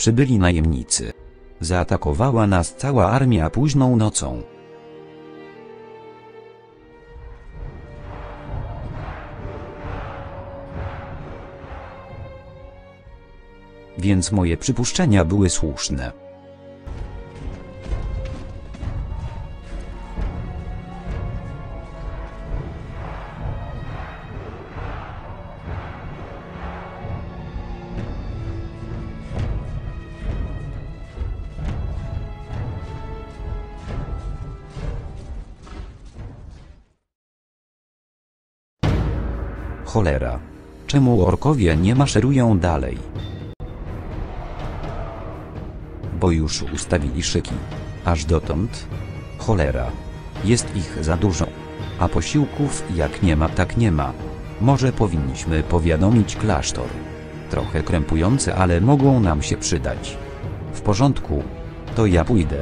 Przybyli najemnicy. Zaatakowała nas cała armia późną nocą. Więc moje przypuszczenia były słuszne. Cholera. Czemu orkowie nie maszerują dalej? Bo już ustawili szyki. Aż dotąd? Cholera. Jest ich za dużo. A posiłków jak nie ma tak nie ma. Może powinniśmy powiadomić klasztor. Trochę krępujące, ale mogą nam się przydać. W porządku. To ja pójdę.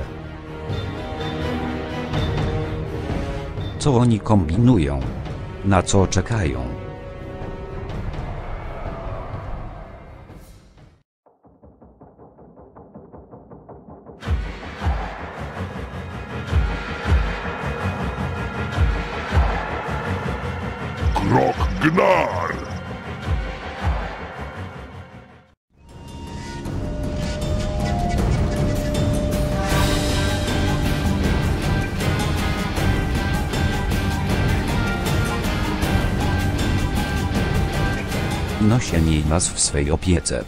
Co oni kombinują? Na co czekają? Gnar! Nosie miej nas w swej opiece.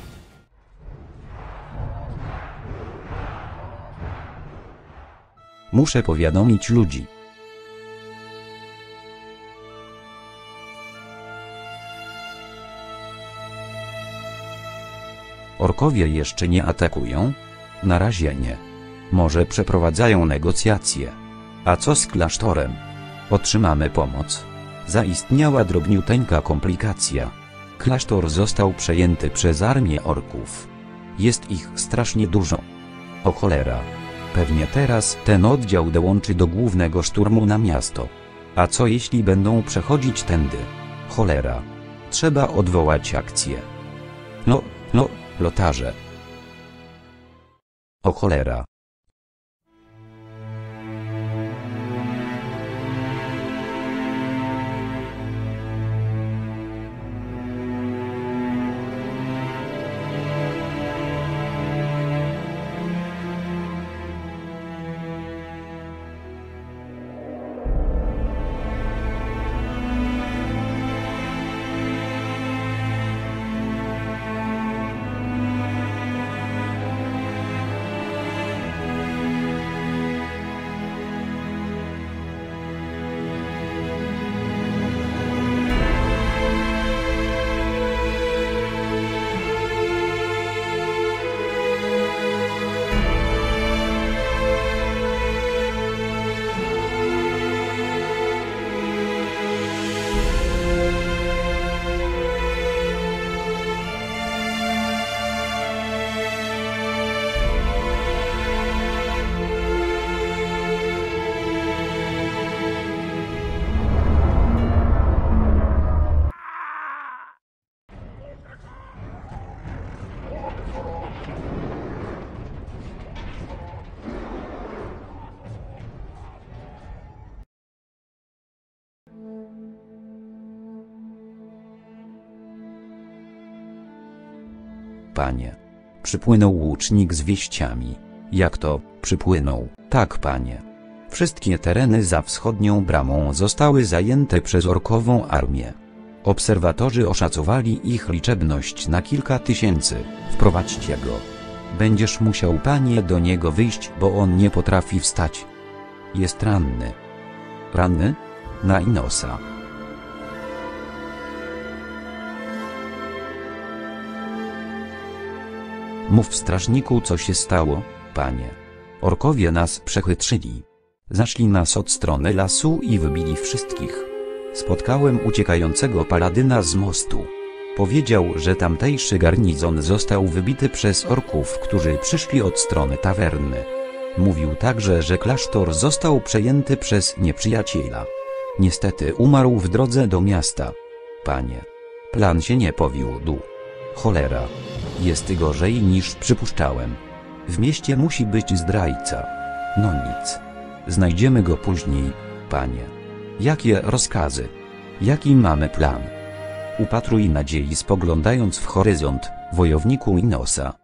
Muszę powiadomić ludzi. Orkowie jeszcze nie atakują? Na razie nie. Może przeprowadzają negocjacje. A co z klasztorem? Otrzymamy pomoc. Zaistniała drobniuteńka komplikacja. Klasztor został przejęty przez armię orków. Jest ich strasznie dużo. O cholera. Pewnie teraz ten oddział dołączy do głównego szturmu na miasto. A co jeśli będą przechodzić tędy? Cholera. Trzeba odwołać akcję. No, no, lotarze. O cholera. Panie. Przypłynął łucznik z wieściami. Jak to, przypłynął? Tak, panie. Wszystkie tereny za wschodnią bramą zostały zajęte przez orkową armię. Obserwatorzy oszacowali ich liczebność na kilka tysięcy. Wprowadźcie go. Będziesz musiał panie do niego wyjść, bo on nie potrafi wstać. Jest ranny. Ranny? Na Inosa. Mów strażniku co się stało, panie. Orkowie nas przechytrzyli. Zaszli nas od strony lasu i wybili wszystkich. Spotkałem uciekającego paladyna z mostu. Powiedział, że tamtejszy garnizon został wybity przez orków, którzy przyszli od strony tawerny. Mówił także, że klasztor został przejęty przez nieprzyjaciela. Niestety umarł w drodze do miasta. Panie. Plan się nie powiódł. Cholera. Jest gorzej niż przypuszczałem. W mieście musi być zdrajca. No nic. Znajdziemy go później, panie. Jakie rozkazy? Jaki mamy plan? Upatruj nadziei spoglądając w horyzont, wojowniku Inosa.